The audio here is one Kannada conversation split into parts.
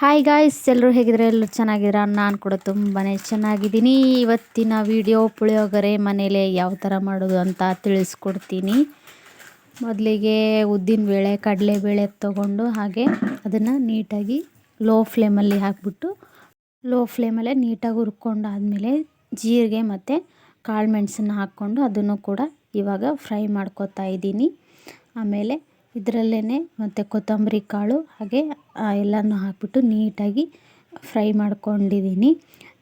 ಹಾಯ್ ಗಾಯ್ಸ್ ಎಲ್ಲರೂ ಹೇಗಿದ್ರೆ ಎಲ್ಲರೂ ಚೆನ್ನಾಗಿದ್ದೀರಾ? ನಾನು ಕೂಡ ತುಂಬಾ ಚೆನ್ನಾಗಿದ್ದೀನಿ. ಇವತ್ತಿನ ವಿಡಿಯೋ ಪುಳಿಯೋಗರೆ ಮನೇಲೆ ಯಾವ ಥರ ಮಾಡೋದು ಅಂತ ತಿಳಿಸ್ಕೊಡ್ತೀನಿ. ಮೊದಲಿಗೆ ಉದ್ದಿನಬೇಳೆ ಕಡಲೆಬೇಳೆ ತೊಗೊಂಡು ಹಾಗೆ ಅದನ್ನು ನೀಟಾಗಿ ಲೋ ಫ್ಲೇಮಲ್ಲಿ ಹಾಕ್ಬಿಟ್ಟು ಲೋ ಫ್ಲೇಮಲ್ಲೇ ನೀಟಾಗಿ ಹುರ್ಕೊಂಡಾದಮೇಲೆ ಜೀರಿಗೆ ಮತ್ತು ಕಾಳು ಮೆಣಸನ್ನು ಹಾಕ್ಕೊಂಡು ಅದನ್ನು ಕೂಡ ಇವಾಗ ಫ್ರೈ ಮಾಡ್ಕೊತಾ ಇದ್ದೀನಿ. ಆಮೇಲೆ ಇದರಲ್ಲೇ ಮತ್ತು ಕೊತ್ತಂಬರಿ ಕಾಳು ಹಾಗೆ ಎಲ್ಲನೂ ಹಾಕಿಬಿಟ್ಟು ನೀಟಾಗಿ ಫ್ರೈ ಮಾಡ್ಕೊಂಡಿದ್ದೀನಿ.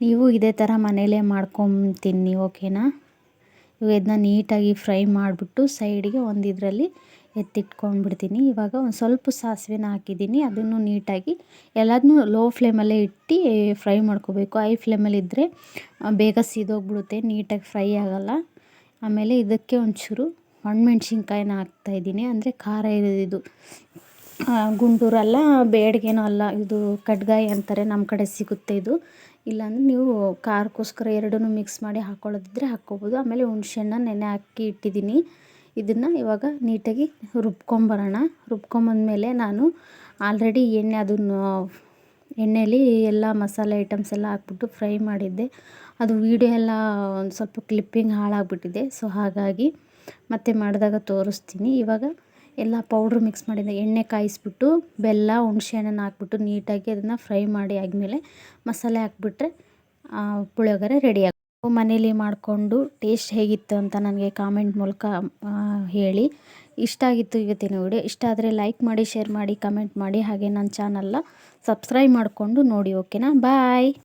ನೀವು ಇದೇ ಥರ ಮನೇಲೇ ಮಾಡ್ಕೊತೀನಿ ಓಕೆನಾ? ಇವಾಗ ಇದನ್ನ ನೀಟಾಗಿ ಫ್ರೈ ಮಾಡಿಬಿಟ್ಟು ಸೈಡಿಗೆ ಒಂದು ಇದರಲ್ಲಿ ಎತ್ತಿಟ್ಕೊಂಡ್ಬಿಡ್ತೀನಿ. ಇವಾಗ ಒಂದು ಸ್ವಲ್ಪ ಸಾಸಿವೆನ ಹಾಕಿದ್ದೀನಿ, ಅದನ್ನು ನೀಟಾಗಿ ಎಲ್ಲದನ್ನೂ ಲೋ ಫ್ಲೇಮಲ್ಲೇ ಇಟ್ಟು ಫ್ರೈ ಮಾಡ್ಕೋಬೇಕು. ಐ ಫ್ಲೇಮಲ್ಲಿದ್ದರೆ ಬೇಗ ಸೀದೋಗ್ಬಿಡುತ್ತೆ, ನೀಟಾಗಿ ಫ್ರೈ ಆಗೋಲ್ಲ. ಆಮೇಲೆ ಇದಕ್ಕೆ ಒಂಚೂರು ಒಣಮೆಣ್ಸಿನ್ಕಾಯಿನ ಹಾಕ್ತಾಯಿದ್ದೀನಿ ಅಂದರೆ ಖಾರ ಇದು. ಗುಂಟೂರಲ್ಲ ಬೇಡಿಗೆನೂ ಅಲ್ಲ, ಇದು ಕಡ್ಗಾಯಿ ಅಂತಾರೆ ನಮ್ಮ ಕಡೆ ಸಿಗುತ್ತೆ ಇದು. ಇಲ್ಲಾಂದರೆ ನೀವು ಖಾರಕ್ಕೋಸ್ಕರ ಎರಡನ್ನೂ ಮಿಕ್ಸ್ ಮಾಡಿ ಹಾಕ್ಕೊಳ್ಳೋದಿದ್ರೆ ಹಾಕ್ಕೊಬೋದು. ಆಮೇಲೆ ಹುಣ್ಸೆಹಣ್ಣ ನೆನೆ ಹಾಕಿ ಇಟ್ಟಿದ್ದೀನಿ. ಇದನ್ನು ಇವಾಗ ನೀಟಾಗಿ ರುಬ್ಕೊಂಬರೋಣ. ರುಬ್ಕೊಂಬಂದಮೇಲೆ ನಾನು ಆಲ್ರೆಡಿ ಎಣ್ಣೆ ಅದನ್ನು ಎಣ್ಣೆಯಲ್ಲಿ ಎಲ್ಲ ಮಸಾಲೆ ಐಟಮ್ಸ್ ಎಲ್ಲ ಹಾಕ್ಬಿಟ್ಟು ಫ್ರೈ ಮಾಡಿದ್ದೆ. ಅದು ವೀಡಿಯೋ ಎಲ್ಲ ಒಂದು ಸ್ವಲ್ಪ ಕ್ಲಿಪ್ಪಿಂಗ್ ಹಾಳಾಗಿಬಿಟ್ಟಿದೆ. ಸೊ ಹಾಗಾಗಿ ಮತ್ತೆ ಮಾಡಿದಾಗ ತೋರಿಸ್ತೀನಿ. ಇವಾಗ ಎಲ್ಲ ಪೌಡ್ರ್ ಮಿಕ್ಸ್ ಮಾಡಿದ ಎಣ್ಣೆ ಕಾಯಿಸ್ಬಿಟ್ಟು ಬೆಲ್ಲ ಹುಣಸೆ ಹಾಕ್ಬಿಟ್ಟು ನೀಟಾಗಿ ಅದನ್ನು ಫ್ರೈ ಮಾಡಿ ಆದಮೇಲೆ ಮಸಾಲೆ ಹಾಕ್ಬಿಟ್ರೆ ಪುಳಿಯೋಗರೆ ರೆಡಿ ಆಗುತ್ತೆ. ಮನೇಲಿ ಮಾಡಿಕೊಂಡು ಟೇಸ್ಟ್ ಹೇಗಿತ್ತು ಅಂತ ನನಗೆ ಕಾಮೆಂಟ್ ಮೂಲಕ ಹೇಳಿ. ಇಷ್ಟ ಆಗಿತ್ತು ಇವತ್ತಿನ ವಿಡಿಯೋ ಇಷ್ಟ ಆದರೆ ಲೈಕ್ ಮಾಡಿ ಶೇರ್ ಮಾಡಿ ಕಮೆಂಟ್ ಮಾಡಿ. ಹಾಗೆ ನನ್ನ ಚಾನಲ್ನ ಸಬ್ಸ್ಕ್ರೈಬ್ ಮಾಡಿಕೊಂಡು ನೋಡಿ ಓಕೆನಾ ಬಾಯ್